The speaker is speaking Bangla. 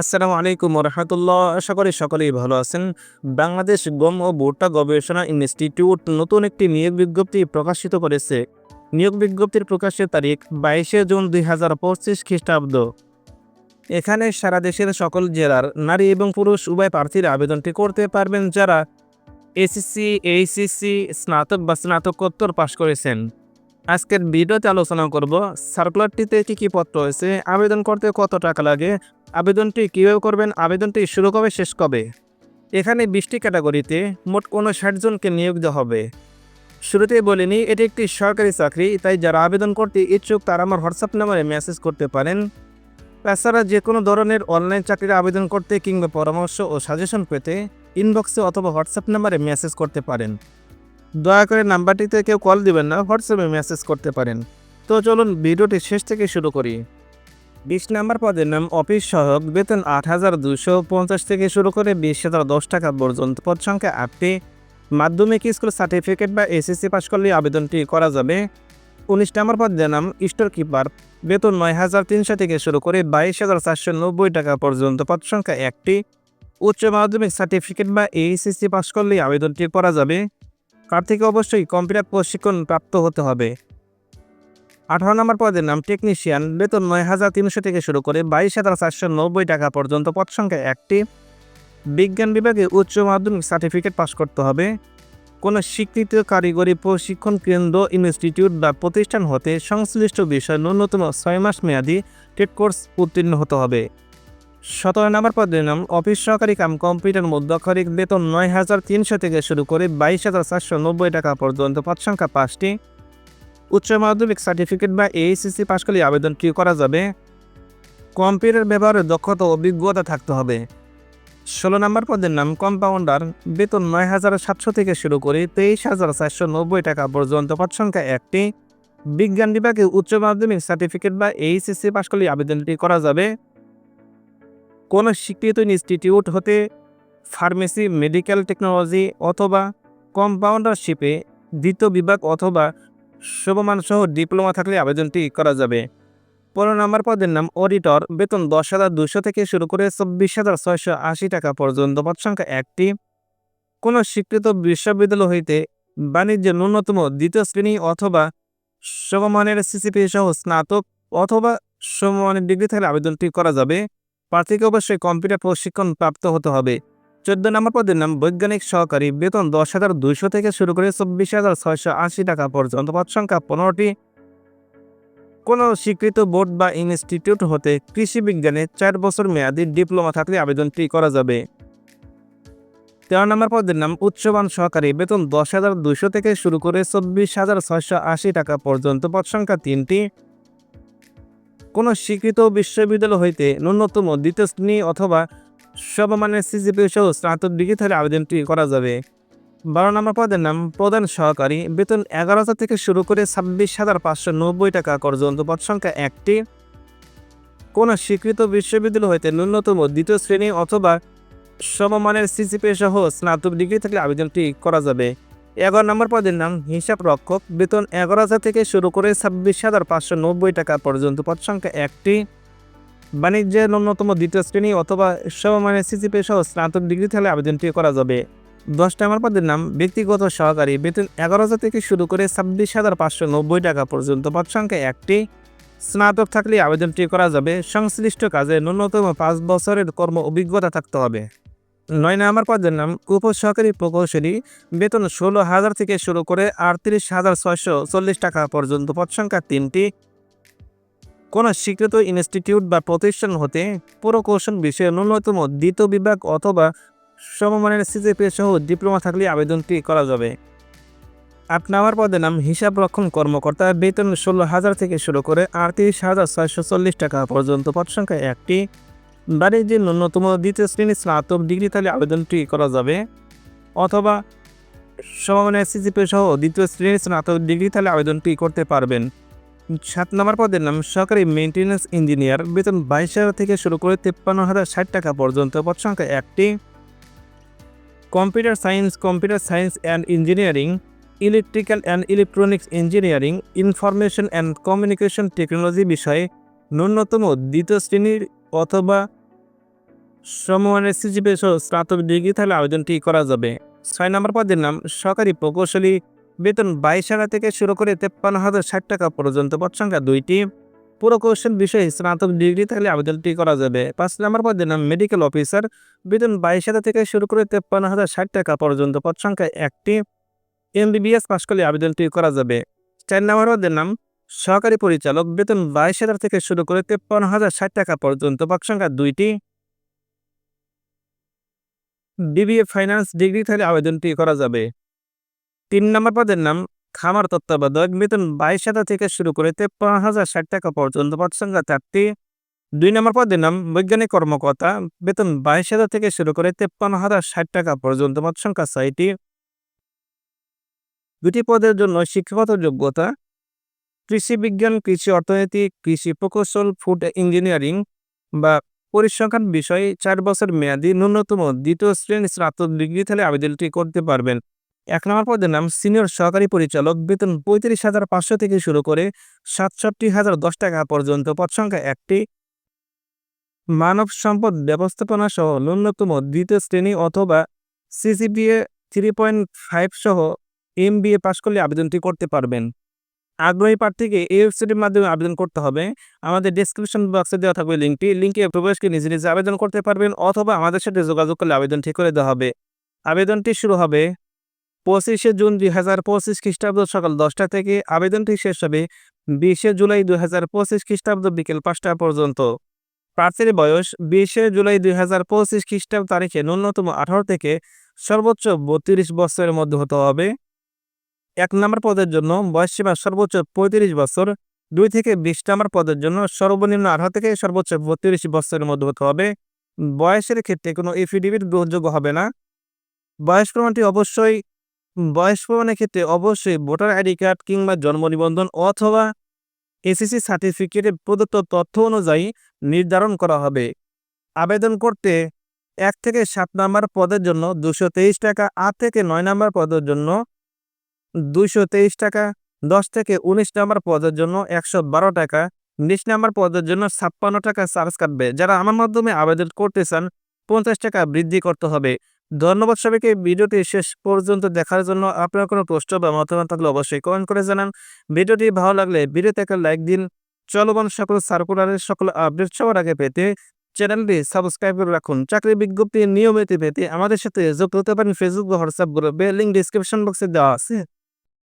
আসসালামু আলাইকুম রহমতুল্লাহ আশা করি সকলেই ভালো আছেন। বাংলাদেশ গম ও ভুট্টা গবেষণা ইনস্টিটিউট নতুন একটি নিয়োগ বিজ্ঞপ্তি প্রকাশিত করেছে। নিয়োগ বিজ্ঞপ্তির প্রকাশের তারিখ বাইশে জুন দুই হাজার পঁচিশ খ্রিস্টাব্দ। এখানে সারা দেশের সকল জেলার নারী এবং পুরুষ উভয় প্রার্থীরা আবেদনটি করতে পারবেন যারা এসএসসি, এইচএসসি, স্নাতক বা স্নাতকোত্তর পাশ করেছেন। আজকের ভিডিওতে আলোচনা করব, সার্কুলারটিতে কী কী পত্র রয়েছে, আবেদন করতে কত টাকা লাগে আবেদনটি কীভাবে করবেন? আবেদনটি শুরু কবে, শেষ কবে? এখানে বিশটি ক্যাটাগরিতে মোট ষাট জনকে নিয়োগ দেওয়া হবে। শুরুতেই বলিনি এটি একটি সরকারি চাকরি, তাই যারা আবেদন করতে ইচ্ছুক তারা আমার হোয়াটসঅ্যাপ নাম্বারে মেসেজ করতে পারেন। তাছাড়া যে কোনো ধরনের অনলাইন চাকরির আবেদন করতে কিংবা পরামর্শ ও সাজেশন পেতে ইনবক্সে অথবা হোয়াটসঅ্যাপ নাম্বারে মেসেজ করতে পারেন। দয়া করে নাম্বারটিতে কেউ কল দিবেন না, হোয়াটসঅ্যাপে মেসেজ করতে পারেন। তো চলুন, ভিডিওটি শেষ থেকে শুরু করি। বিশ নাম্বার পদের নাম অফিস সহায়ক বেতন আট হাজার দুশো পঞ্চাশ থেকে শুরু করে বিশ হাজার দশ টাকা পর্যন্ত। পদ সংখ্যা আটটি। মাধ্যমিক স্কুল সার্টিফিকেট বা এসএসসি পাশ করলে আবেদনটি করা যাবে। উনিশ নাম্বার পদের নাম স্টোর কিপার। বেতন নয় হাজার তিনশো থেকে শুরু করে বাইশ হাজার চারশো নব্বই টাকা পর্যন্ত। পদ সংখ্যা একটি। উচ্চ মাধ্যমিক সার্টিফিকেট বা এইচএসসি পাশ করলেই আবেদনটি করা যাবে। প্রার্থীকে অবশ্যই কম্পিউটার প্রশিক্ষণ প্রাপ্ত হতে হবে। আঠারো নম্বর পদের নাম টেকনিশিয়ান বেতন নয় হাজার তিনশো থেকে শুরু করে বাইশ হাজার চারশো নব্বই টাকা পর্যন্ত পদ সংখ্যা একটি। বিজ্ঞান বিভাগে উচ্চ মাধ্যমিক সার্টিফিকেট পাশ করতে হবে। কোনো স্বীকৃত কারিগরি প্রশিক্ষণ কেন্দ্র ইনস্টিটিউট বা প্রতিষ্ঠান হতে সংশ্লিষ্ট বিষয় ন্যূনতম ছয় মাস মেয়াদি টেট কোর্স উত্তীর্ণ হতে হবে। সতেরো নম্বর পদের নাম অফিস সহকারী কাম কম্পিউটার মধ্যক্ষরিক বেতন নয় হাজার তিনশো থেকে শুরু করে বাইশ হাজার চারশো নব্বই টাকা পর্যন্ত পদ সংখ্যা পাঁচটি। উচ্চ মাধ্যমিক সার্টিফিকেট বা এইচএসসি পাশ করলে আবেদনটি করা যাবে? কম্পিউটার ব্যবহারে দক্ষতা অভিজ্ঞতা থাকতে হবে। ষোলো নম্বর পদের নাম কম্পাউন্ডার। বেতন নয় হাজার সাতশো থেকে শুরু করে তেইশ হাজার চারশো নব্বই টাকা পর্যন্ত পদ সংখ্যা একটি। বিজ্ঞান বিভাগে উচ্চ মাধ্যমিক সার্টিফিকেট বা এইচএসসি পাশ করলে আবেদনটি করা যাবে? কোনো স্বীকৃত ইনস্টিটিউট হতে ফার্মেসি, মেডিকেল টেকনোলজি অথবা কম্পাউন্ডারশিপে দ্বিতীয় বিভাগ অথবা সহ ডিপ্লোমা থাকলে আবেদনটি করা যাবে। পনেরো নম্বর পদের নাম অডিটর, বেতন দশ হাজার দুশো থেকে শুরু করে চব্বিশ হাজার ছয়শো আশি টাকা পর্যন্ত, পদ সংখ্যা একটি। কোনো স্বীকৃত বিশ্ববিদ্যালয় হইতে বাণিজ্যের ন্যূনতম দ্বিতীয় শ্রেণি অথবা সমমানের সিসিপি সহ স্নাতক অথবা সমমানের ডিগ্রি থাকলে আবেদনটি করা যাবে। প্রার্থীকে অবশ্যই কম্পিউটার প্রশিক্ষণ প্রাপ্ত হতে হবে। চোদ্দ নম্বর পদের নাম বৈজ্ঞানিক সহকারী বেতন দশ হাজার দুইশো থেকে শুরু করে চব্বিশ হাজার ছয়শো আশি টাকা পর্যন্ত। পদ সংখ্যা পনেরোটি। কোনো স্বীকৃত বোর্ড বা ইনস্টিটিউট হতে কৃষি বিজ্ঞানে চার বছর মেয়াদি ডিপ্লোমা থাকলে আবেদনটি করা যাবে। তেরো নম্বর পদের নাম উচ্চমান সহকারী বেতন দশ হাজার দুইশো থেকে শুরু করে চব্বিশ হাজার ছয়শো আশি টাকা পর্যন্ত। পদ সংখ্যা তিনটি। কোনো স্বীকৃত বিশ্ববিদ্যালয় হইতে ন্যূনতম দ্বিতীয় শ্রেণি অথবা সমমানের সিজিপি সহ স্নাতক ডিগ্রি থাকলে আবেদনটি করা যাবে। বারো নম্বর পদের নাম, প্রধান সহকারী। বেতন এগারো হাজার থেকে শুরু করে ছাব্বিশ হাজার পাঁচশো নব্বই টাকা পর্যন্ত। পদ সংখ্যা একটি। কোনো স্বীকৃত বিশ্ববিদ্যালয় হইতে ন্যূনতম দ্বিতীয় শ্রেণি অথবা সমমানের সিজিপি সহ স্নাতক ডিগ্রি থাকলে আবেদনটি করা যাবে। এগারো নম্বর পদের নাম, হিসাব রক্ষক। বেতন এগারো হাজার থেকে শুরু করে ছাব্বিশ হাজার পাঁচশো নব্বই টাকা পর্যন্ত। পদ সংখ্যা একটি। বাণিজ্যের ন্যূনতম দ্বিতীয় শ্রেণি অথবা সমমানের সিজিপি সহ স্নাতক ডিগ্রি থাকলে আবেদনটি করা যাবে। দশ নম্বর পদের নাম, ব্যক্তিগত সহকারী বেতন এগারো হাজার থেকে শুরু করে ছাব্বিশ হাজার পাঁচশো নব্বই টাকা পর্যন্ত পদ সংখ্যা একটি। স্নাতক থাকলে আবেদনটি করা যাবে। সংশ্লিষ্ট কাজে ন্যূনতম পাঁচ বছরের কর্ম অভিজ্ঞতা থাকতে হবে। নয় নম্বর পদের নাম, উপসহকারী প্রকৌশলী বেতন ষোলো হাজার থেকে শুরু করে আটত্রিশ হাজার ছয়শো চল্লিশ টাকা পর্যন্ত পদ সংখ্যা তিনটি। কোনো স্বীকৃত ইনস্টিটিউট বা প্রতিষ্ঠান হতে প্রকৌশল বিষয়ে ন্যূনতম দ্বিতীয় বিভাগ অথবা সমমানের সিজিপি সহ ডিপ্লোমা থাকলে আবেদনটি করা যাবে। আট নম্বর পদের নাম, হিসাব রক্ষণ কর্মকর্তা, বেতন ষোলো হাজার থেকে শুরু করে আটত্রিশ হাজার ছয়শো চল্লিশ টাকা পর্যন্ত, পদ সংখ্যা একটি। বাণিজ্যের ন্যূনতম দ্বিতীয় শ্রেণি স্নাতক ডিগ্রি তাহলে আবেদনটি করা যাবে। অথবা সমমানের সিজিপি সহ দ্বিতীয় শ্রেণির স্নাতক ডিগ্রি তাহলে আবেদনটি করতে পারবেন। সাত নম্বর পদের নাম সরকারি মেনটেন্যান্স ইঞ্জিনিয়ার বেতন বাইশ হাজার থেকে শুরু করে তেপ্পান্ন হাজার ষাট টাকা পর্যন্ত। পদ সংখ্যা একটি। Computer science computer science and engineering electrical and electronics engineering information and communication technology বিষয়ে ন্যূনতম দ্বিতীয় শ্রেণির অথবা সমমানের সহ স্নাতক ডিগ্রি থাকলে আবেদনটি করা যাবে। ছয় নম্বর পদের নাম সরকারি প্রকৌশলী বেতন বাইশ হাজার থেকে শুরু করে তেপ্পান্ন হাজার ষাট টাকা পর্যন্ত পদ সংখ্যা দুইটি। পুরকৌশল বিষয়ে স্নাতক ডিগ্রি থাকলে আবেদনটি করা যাবে। পাঁচ নম্বর পদের নাম মেডিকেল অফিসার বেতন বাইশ হাজার থেকে শুরু করে তেপ্পান্ন হাজার ষাট টাকা পর্যন্ত পদ সংখ্যা একটি। এমবিবিএস পাশ করলে আবেদনটি করা যাবে। চার নম্বর পদের নাম সহকারী পরিচালক। বেতন বাইশ হাজার থেকে শুরু করে তেপ্পান্ন হাজার ষাট টাকা পর্যন্ত পদ সংখ্যা দুইটি। বিবিএ ফাইন্যান্স ডিগ্রি থাকলে আবেদনটি করা যাবে। তিন নম্বর পদের নাম খামার তত্ত্বাবধায়ক। বেতন বাইশ হাজার থেকে শুরু করে তেপ্পান্ন হাজার ষাট টাকা পর্যন্ত পদ সংখ্যা চারটি। দুই নম্বর পদের নাম বৈজ্ঞানিক কর্মকর্তা। বেতন বাইশ হাজার থেকে শুরু করে তেপ্পান্ন হাজার ষাট টাকা পর্যন্ত পদ সংখ্যা ছয়টি। দুটি পদের জন্য শিক্ষাগত যোগ্যতা। কৃষি বিজ্ঞান, কৃষি অর্থনীতি, কৃষি প্রকৌশল, ফুড ইঞ্জিনিয়ারিং বা পরিসংখ্যান বিষয়ে চার বছর মেয়াদি ন্যূনতম দ্বিতীয় শ্রেণি স্নাতক ডিগ্রি থাকলে আবেদনটি করতে পারবেন। এক নম্বর পদের নাম সিনিয়র সহকারী পরিচালক। বেতন পঁয়ত্রিশ হাজার পাঁচশো থেকে শুরু করে সাতষট্টি হাজার দশ টাকা পর্যন্ত পদ সংখ্যা একটি। মানব সম্পদ ব্যবস্থাপনা সহ ন্যূনতম দ্বিতীয় শ্রেণি অথবা সিসিপিএ থ্রি পয়েন্ট ফাইভ সহ এম বি এ পাশ করলে আবেদনটি করতে পারবেন। আগ্রহী প্রার্থীকে এই ওয়েবসাইটের মাধ্যমে আবেদন করতে হবে। আমাদের ডিসক্রিপশন বক্সে দেওয়া থাকবে লিঙ্কটি। লিঙ্কে প্রবেশকে নিজে নিজে আবেদন করতে পারবেন অথবা আমাদের সাথে যোগাযোগ করলে আবেদন ঠিক করে দেওয়া হবে। আবেদনটি শুরু হবে পঁচিশে জুন দুই হাজার পঁচিশ খ্রিস্টাব্দ সকাল দশটা থেকে আবেদনটি শেষ হবে বিশে জুলাই দুই হাজার পঁচিশ খ্রিস্টাব্দ বিকেল পাঁচটা পর্যন্ত। প্রার্থীর বয়স বিশে জুলাই দুই হাজার পঁচিশ খ্রিস্টাব্দ তারিখে ন্যূনতম আঠারো থেকে সর্বোচ্চ বত্রিশ বছরের মধ্যে হতে হবে। এক নম্বর পদের জন্য বয়সসীমা সর্বোচ্চ পঁয়ত্রিশ বছর, দুই থেকে বিশ নম্বর পদের জন্য সর্বনিম্ন আঠারো থেকে সর্বোচ্চ বত্রিশ বছরের মধ্যে হতে হবে। বয়সের ক্ষেত্রে কোনো এফিডেভিট গ্রহণযোগ্য হবে না। বয়স প্রমাণটি অবশ্যই বয়স প্রমাণের ক্ষেত্রে অবশ্যই ভোটার আইডি কার্ড কিংবা জন্ম নিবন্ধন অথবা এসএসসি সার্টিফিকেটে প্রদত্ত তথ্য অনুযায়ী নির্ধারণ করা হবে। আবেদন করতে এক থেকে সাত নম্বর পদের জন্য দুশো তেইশ টাকা, আট থেকে নয় নম্বর পদের জন্য দুইশো তেইশ টাকা, দশ থেকে উনিশ নম্বর পদের জন্য একশো বারো টাকা বিশ নম্বর পদের জন্য ছাপ্পান্ন টাকা চার্জ কাটবে। যারা আমার মাধ্যমে আবেদন করতে চান, পঞ্চাশ টাকা বৃদ্ধি করতে হবে। ধন্যবাদ সবাইকে। ভিডিওটি শেষ পর্যন্ত দেখার জন্য আপনার কোনো প্রশ্ন বা মতামত থাকলে অবশ্যই কমেন্ট করে জানান। ভিডিওটি ভালো লাগলে ভিডিওতে একটা লাইক দিন। চলমান সকল সার্কুলারের সকল আপডেট সবার আগে পেতে চ্যানেলটি সাবস্ক্রাইব করে রাখুন। চাকরি বিজ্ঞপ্তি নিয়মিত পেতে আমাদের সাথে যুক্ত হতে পারেন। ফেসবুক বা হোয়াটসঅ্যাপ গ্রুপে লিঙ্ক ডিসক্রিপশন বক্সে দেওয়া আছে।